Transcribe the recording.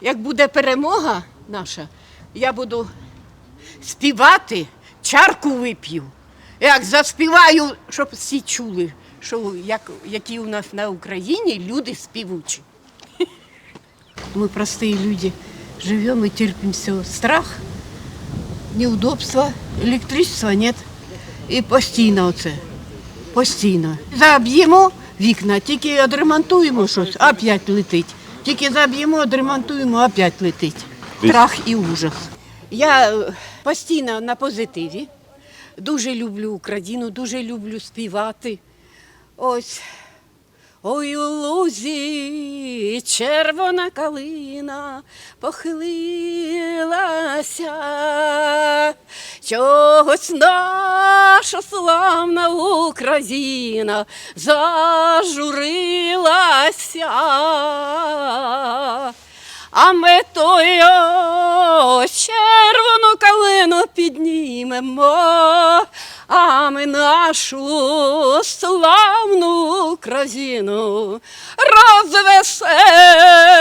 як буде перемога наша, я буду співати, чарку вип'ю. Як заспіваю, щоб всі чули, що як, які у нас на Україні люди співучі. Мы простые люди живем и терпим все. Страх, неудобства, електричества нет. І постійно оце. Постійно. Заб'ємо вікна, тільки відремонтуємо щось, опять летить. Тільки заб'ємо, відремонтуємо, опять летить. Страх і ужас. Я е, постійно на позитиві. Дуже люблю Україну, дуже люблю співати. Ось. Ой, у лузі червона калина похилилася, чогось наша славна Україна зажурилася. А ми тою червону калину піднімемо, а ми нашу славну Україну розвеселимо.